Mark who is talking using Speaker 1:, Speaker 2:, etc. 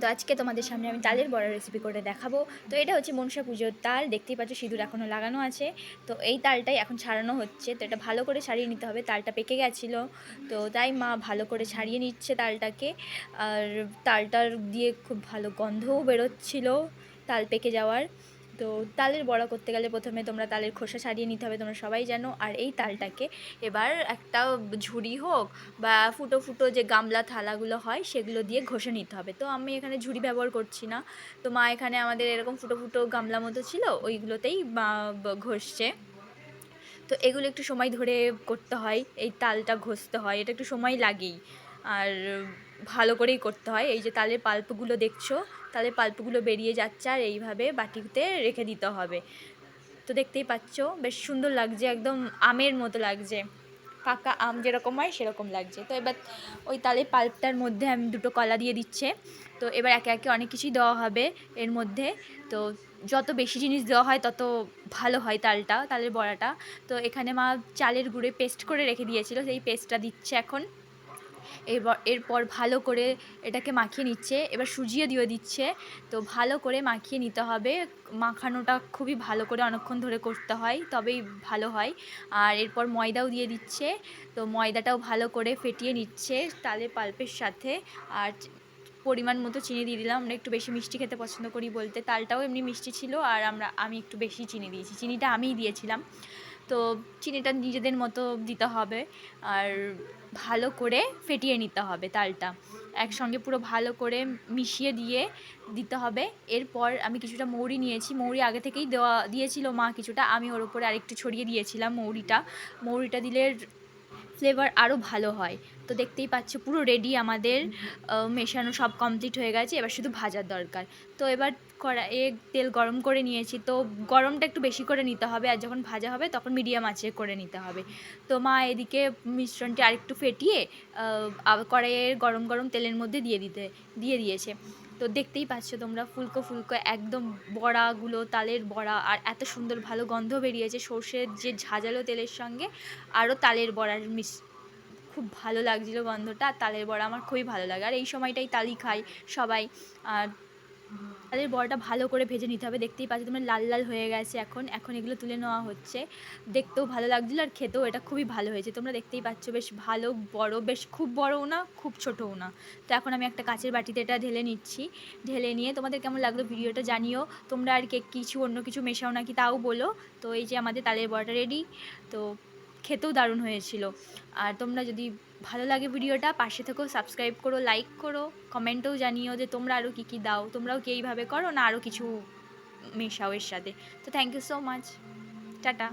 Speaker 1: তো আজকে তোমাদের সামনে আমি তালের বড়া রেসিপি করে দেখাবো। তো এটা হচ্ছে মনসা পুজোর তাল। দেখতেই পাচ্ছ, সিঁদুর এখনও লাগানো আছে। তো এই তালটাই এখন ছাড়ানো হচ্ছে। তো এটা ভালো করে ছাড়িয়ে নিতে হবে। তালটা পেকে গেছিল। তো তাই মা ভালো করে ছাড়িয়ে নিচ্ছে তালটাকে। আর তালটার দিয়ে খুব ভালো গন্ধও বেরোচ্ছিলো তাল পেকে যাওয়ার। তো তালের বড়া করতে গেলে প্রথমে তোমরা তালের খোসা ছাড়িয়ে নিতে হবে, তোমরা সবাই জানো। আর এই তালটাকে এবার একটা ঝুড়ি হোক বা ফুটো ফুটো যে গামলা থালাগুলো হয়, সেগুলো দিয়ে ঘষে নিতে হবে। তো আমি এখানে ঝুড়ি ব্যবহার করছি না। তো মা এখানে আমাদের এরকম ফুটো ফুটো গামলা মতো ছিল, ওইগুলোতেই ঘষছে। তো এগুলো একটু সময় ধরে করতে হয়, এই তালটা ঘষতে হয়, এটা একটু সময় লাগেই। আর ভালো করেই করতে হয়। এই যে তালের পাল্পগুলো দেখছ, তালের পাল্পগুলো বেরিয়ে যাচ্ছে আর এইভাবে বাটিতে রেখে দিতে হবে। তো দেখতেই পাচ্ছ, বেশ সুন্দর লাগছে, একদম আমের মতো লাগছে। পাকা আম যেরকম হয় সেরকম লাগছে। তো এবার ওই তালের পাল্পটার মধ্যে আমি দুটো কলা দিয়ে দিচ্ছে। তো এবার একে একে অনেক কিছুই দেওয়া হবে এর মধ্যে। তো যত বেশি জিনিস দেওয়া হয় তত ভালো হয় তালটা, তালের বড়াটা। তো এখানে মা চালের গুঁড়ে পেস্ট করে রেখে দিয়েছিল, সেই পেস্টটা দিচ্ছে এখন। এরপর এরপর ভালো করে এটাকে মাখিয়ে নিচ্ছে। এবার সুজিয়ে দিয়ে দিচ্ছে। তো ভালো করে মাখিয়ে নিতে হবে। মাখানোটা খুবই ভালো করে অনেকক্ষণ ধরে করতে হয়, তবেই ভালো হয়। আর এরপর ময়দাও দিয়ে দিচ্ছে। তো ময়দাটাও ভালো করে ফেটিয়ে নিচ্ছে তালে পাল্পের সাথে। আর পরিমাণ মতো চিনি দিয়ে দিলাম। আমরা একটু বেশি মিষ্টি খেতে পছন্দ করি বলতে। তালটাও এমনি মিষ্টি ছিল আর আমরা, আমি একটু বেশি চিনি দিয়েছি। চিনিটা আমিই দিয়েছিলাম। তো চিনিটা নিজেদের মতো দিতে হবে আর ভালো করে ফেটিয়ে নিতে হবে তালটা। একসঙ্গে পুরো ভালো করে মিশিয়ে দিয়ে দিতে হবে। এরপর আমি কিছুটা মৌরি নিয়েছি। মৌরি আগে থেকেই দেওয়া, দিয়েছিল মা কিছুটা। আমি ওর উপরে আরেকটু ছড়িয়ে দিয়েছিলাম মৌরিটা। মৌরিটা দিলে ফ্লেভার আরও ভালো হয়। তো দেখতেই পাচ্ছ পুরো রেডি আমাদের মেশানো সব কমপ্লিট হয়ে গেছে এবার শুধু ভাজার দরকার। তো এবার কড়াইয়ে তেল গরম করে নিয়েছি তো গরমটা একটু বেশি করে নিতে হবে আর যখন ভাজা হবে তখন মিডিয়াম আঁচে করে নিতে হবে। তো মা এদিকে মিশ্রণটি আরেকটু ফেটিয়ে আহ, আবার কড়াইয়ে গরম গরম তেলের মধ্যে দিয়ে দিতে দিয়ে দিয়েছে। তো দেখতেই পাচ্ছ তোমরা ফুলকো ফুলকো একদম বড়াগুলো তালের বড়া আর এত সুন্দর ভালো গন্ধ বেরিয়েছে সর্ষের যে ঝাঁঝালো তেলের সঙ্গে আরও তালের বড়ার মিশ খুব ভালো লাগছিল গন্ধটা, আর তালের বড়া আমার খুবই ভালো লাগে। আর এই সময়টাই তালি খাই সবাই। আর তালের বড়াটা ভালো করে ভেজে নিতে হবে। দেখতেই পাচ্ছ তোমরা লাল লাল হয়ে গেছে এখন। এখন এগুলো তুলে নেওয়া হচ্ছে। দেখতেও ভালো লাগছিল আর খেতেও এটা খুবই ভালো হয়েছে। তোমরা দেখতেই পাচ্ছ বেশ ভালো, বড়, বেশ খুব বড়ও না, খুব ছোটও না। তো এখন আমি একটা কাচের বাটিতে এটা ঢেলে নিচ্ছি। ঢেলে নিয়ে তোমাদের কেমন লাগল ভিডিওটা জানিও। তোমরা আর কে কিছু অন্য কিছু মেশাও নাকি তাও বলো। তো এই যে আমাদের তালের বড়াটা রেডি তো খেতেও দারুণ হয়েছিল। আর তোমরা যদি ভালো লাগে ভিডিওটা, পাশে থেকেও সাবস্ক্রাইব করো লাইক করো কমেন্টেও জানিও যে তোমরা আরও কী কী দাও। তোমরাও কি এইভাবে করো না আরও কিছু মেশাও এর সাথে। তো thank you so much tata.